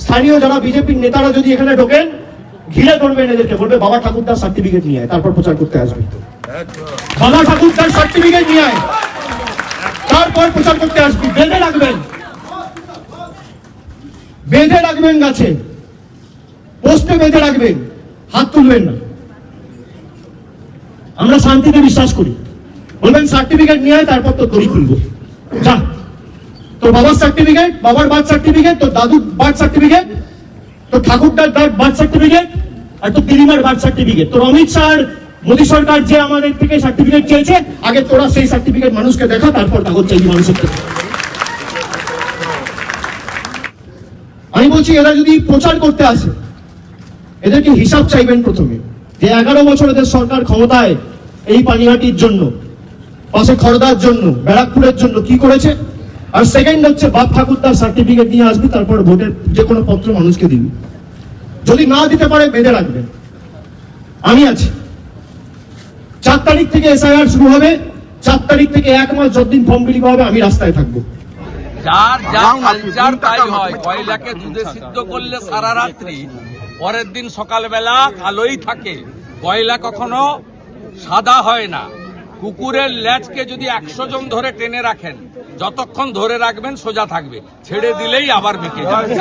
স্থানীয় যারা বিজেপির নেতারা যদি এখানে ঢোকেন, ঘিরে ধরবেন এদেরকে, বলবে বাবা ঠাকুরদার সার্টিফিকেট নিয়ে তারপর প্রচার করতে আসবে। বাবা ঠাকুরদার সার্টিফিকেট নিয়ে তারপর প্রচার করতে আসবি। বেঁধে রাখবেন। বেঁধে রাখবেন গাছে। পোস্টে বেঁধে রাখবেন। হাত তুলবেন না। আমরা শান্তিতে বিশ্বাস করি। বলবেন সার্টিফিকেট নিয়ে তারপর তো দড়ি খুলবো। যা। তোর বাবার সার্টিফিকেট বাবার বার্থ সার্টিফিকেট তো দাদুর বার্থ সার্টিফিকেট তো ঠাকুরদার বার্থ সার্টিফিকেট আর তোর দিদিমার বার্থ সার্টিফিকেট তোর অমিত শাহ মোদী সরকার যে আমাদের থেকে সার্টিফিকেট চেয়েছে, আগে তোরা সেই সার্টিফিকেট মানুষকে দেখা, তারপর কাগজ চাইবি মানুষের থেকে। আমি বলছি, এরা যদি প্রচার করতে আসে, এদেরকে হিসাব চাইবেন প্রথমে, যে এগারো বছর এদের সরকার ক্ষমতায় এই পানিহাটির জন্য, পাশে খড়দার জন্য, ব্যারাকপুরের জন্য কি করেছে? আর সেকেন্ড হচ্ছে বাপ ঠাকুরদার সার্টিফিকেট নিয়ে আসবি তারপর ভোটের যে কোনো পত্র মানুষকে দিবি। যদি না দিতে পারে বেঁধে রাখবেন আমি আছি। চার তারিখ থেকে এসআইআর শুরু হবে। চার তারিখ থেকে এক মাস যতদিন ফর্ম বিলি হবে আমি রাস্তায় থাকব। যার যা কালচার তাই হয়। কয়লাকে দুধে সিদ্ধ করলে সারা রাত্রি পরের দিন সকালবেলা কালোই থাকে। কয়লা কখনো সাদা হয় না। কুকুরের ল্যাচকে যদি একশো জন ধরে টেনে রাখেন, যতক্ষণ ধরে রাখবেন সোজা থাকবে। ছেড়ে দিলেই আবার বেঁকে যাবে।